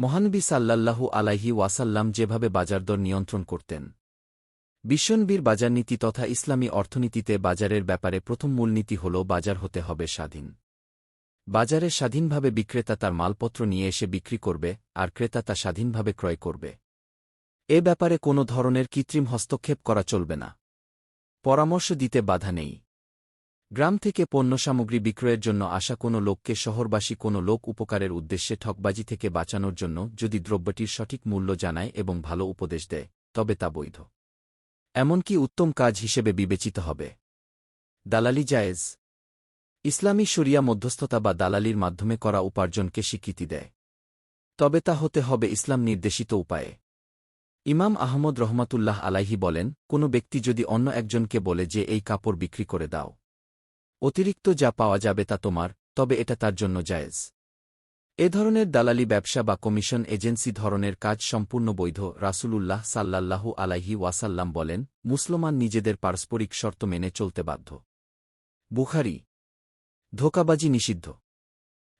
মহানবী সাল্লাল্লাহু আলাইহি ওয়াসাল্লাম যেভাবে বাজারদর নিয়ন্ত্রণ করতেন। বিশ্বনবীর বাজারনীতি তথা ইসলামী অর্থনীতিতে বাজারের ব্যাপারে প্রথম মূলনীতি হল বাজার হতে হবে স্বাধীন। বাজারে স্বাধীনভাবে বিক্রেতা তার মালপত্র নিয়ে এসে বিক্রি করবে, আর ক্রেতা তা স্বাধীনভাবে ক্রয় করবে। এ ব্যাপারে কোনো ধরনের কৃত্রিম হস্তক্ষেপ করা চলবে না। পরামর্শ দিতে বাধা নেই। গ্রাম থেকে পণ্য সামগ্রী বিক্রয়ের জন্য আসা কোনো লোককে শহরবাসী কোনো লোক উপকারের উদ্দেশ্যে ঠকবাজি থেকে বাঁচানোর জন্য যদি দ্রব্যটির সঠিক মূল্য জানায় এবং ভালো উপদেশ দেয়, তবে তা বৈধ। এমনকি উত্তম কাজ হিসেবে বিবেচিত হবে। দালালি জায়েজ। ইসলামী শরিয়া মধ্যস্থতা বা দালালির মাধ্যমে করা উপার্জনকে স্বীকৃতি দেয়। তবে তা হতে হবে ইসলাম নির্দেশিত উপায়ে। ইমাম আহমদ রহমাতুল্লাহ আলাইহি বলেন, কোনো ব্যক্তি যদি অন্য একজনকে বলে যে, এই কাপড় বিক্রি করে দাও। অতিরিক্ত যা পাওয়া যাবে তা তোমার, তবে এটা তার জন্য জায়েজ। এ ধরনের দালালি ব্যবসা বা কমিশন এজেন্সি ধরনের কাজ সম্পূর্ণ বৈধ, রাসূলুল্লাহ সাল্লাল্লাহু আলাইহি ওয়াসাল্লাম বলেন, মুসলমান নিজেদের পারস্পরিক শর্ত মেনে চলতে বাধ্য। বুখারি। ধোকাবাজি নিষিদ্ধ।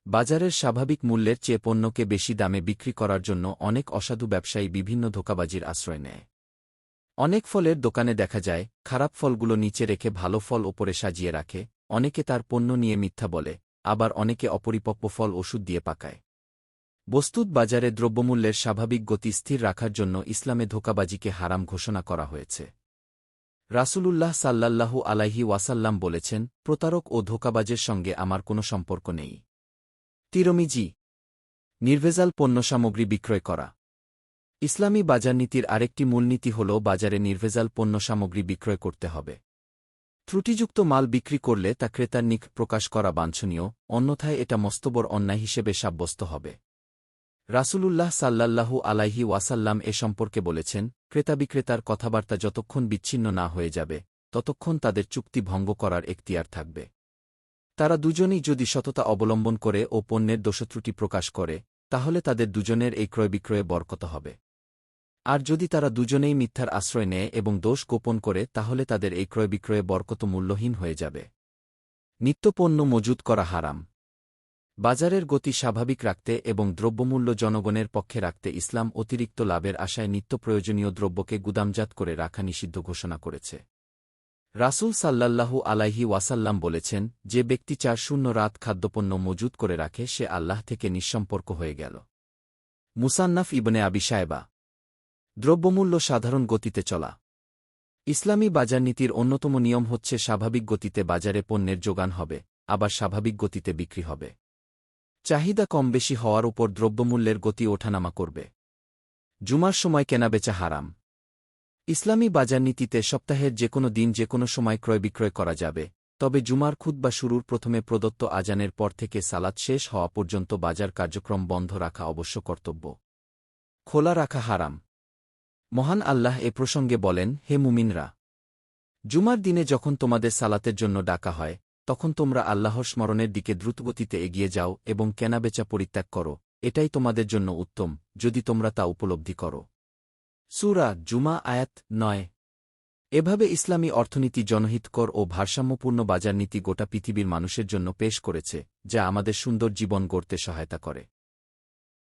বাজারের স্বাভাবিক মূল্যের চেয়ে পণ্যকে বেশি দামে বিক্রি করার জন্য অনেক অসাধু ব্যবসায়ী বিভিন্ন ধোকাবাজির আশ্রয় নেয়। অনেক ফলের দোকানে দেখা যায়, খারাপ ফলগুলো নিচে রেখে ভালো ফল ওপরে সাজিয়ে রাখে অনেকে তার পণ্য নিয়ে মিথ্যা বলে, আবার অনেকে অপরিপক্ব ফল ওষুধ দিয়ে পাকায়। বস্তুত বাজারে দ্রব্যমূল্যের স্বাভাবিক গতি স্থির রাখার জন্য ইসলামে ধোকাবাজিকে হারাম ঘোষণা করা হয়েছে। রাসূলুল্লাহ সাল্লাল্লাহু আলাইহি ওয়াসাল্লাম বলেছেন, প্রতারক ও ধোকাবাজের সঙ্গে আমার কোনো সম্পর্ক নেই। তিরমিজি, নির্ভেজাল পণ্য সামগ্রী বিক্রয় করা। ইসলামী বাজারনীতির আরেকটি মূলনীতি হল বাজারে নির্ভেজাল পণ্য সামগ্রী বিক্রয় করতে হবে। ত্রুটিযুক্ত মাল বিক্রি করলে তা ক্রেতার নিক প্রকাশ করা বাঞ্ছনীয়, অন্যথায় এটা মস্তবর অন্যায় হিসেবে সাব্যস্ত হবে। রাসূলুল্লাহ সাল্লাল্লাহু আলাইহি ওয়াসাল্লাম এ সম্পর্কে বলেছেন, ক্রেতা বিক্রেতার কথাবার্তা যতক্ষণ বিচ্ছিন্ন না হয়ে যাবে, ততক্ষণ তাদের চুক্তি ভঙ্গ করার এখতিয়ার থাকবে। তারা দুজনেই যদি সততা অবলম্বন করে ও পণ্যের দোষত্রুটি প্রকাশ করে, তাহলে তাদের দুজনের এই ক্রয় বিক্রয়ে বরকত হবে। আর যদি তারা দুজনেই মিথ্যার আশ্রয় নেয় এবং দোষ গোপন করে, তাহলে তাদের এই ক্রয় বিক্রয়ে বরকত মূল্যহীন হয়ে যাবে। নিত্যপণ্য মজুত করা হারাম। বাজারের গতি স্বাভাবিক রাখতে এবং দ্রব্যমূল্য জনগণের পক্ষে রাখতে ইসলাম অতিরিক্ত লাভের আশায় নিত্য প্রয়োজনীয় দ্রব্যকে গুদামজাত করে রাখা নিষিদ্ধ ঘোষণা করেছে। রাসূল সাল্লাল্লাহু আলাইহি ওয়াসাল্লাম বলেছেন, যে ব্যক্তি চার শূন্য রাত খাদ্যপণ্য মজুত করে রাখে, সে আল্লাহ থেকে নিঃসম্পর্ক হয়ে গেল। মুসান্নাফ ইবনে আবি দ্রব্যমূল্য সাধারণ গতিতে চলা। ইসলামী বাজারনীতির অন্যতম নিয়ম হচ্ছে স্বাভাবিক গতিতে বাজারে পণ্যের যোগান হবে, আবার স্বাভাবিক গতিতে বিক্রি হবে। চাহিদা কম বেশি হওয়ার উপর দ্রব্যমূল্যের গতি ওঠানামা করবে। জুমার সময় কেনাবেচা হারাম। ইসলামী বাজারনীতিতে সপ্তাহের যে কোনো দিন যে কোনো সময় ক্রয় বিক্রয় করা যাবে, তবে জুমার খুদ্া শুরুর প্রথমে প্রদত্ত আজানের পর থেকে সালাদ শেষ হওয়া পর্যন্ত বাজার কার্যক্রম বন্ধ রাখা অবশ্য কর্তব্য। খোলা রাখা হারাম। মহান আল্লাহ এ প্রসঙ্গে বলেন, হে মুমিনরা! জুমার দিনে যখন তোমাদের সালাতের জন্য ডাকা হয়, তখন তোমরা আল্লাহর স্মরণের দিকে দ্রুতগতিতে এগিয়ে যাও এবং কেনাবেচা পরিত্যাগ করো, এটাই তোমাদের জন্য উত্তম, যদি তোমরা তা উপলব্ধি করো। সুরা জুমা আয়াত নয়। এভাবে ইসলামী অর্থনীতি জনহিতকর ও ভারসাম্যপূর্ণ বাজারনীতি গোটা পৃথিবীর মানুষের জন্য পেশ করেছে, যা আমাদের সুন্দর জীবন গড়তে সহায়তা করে।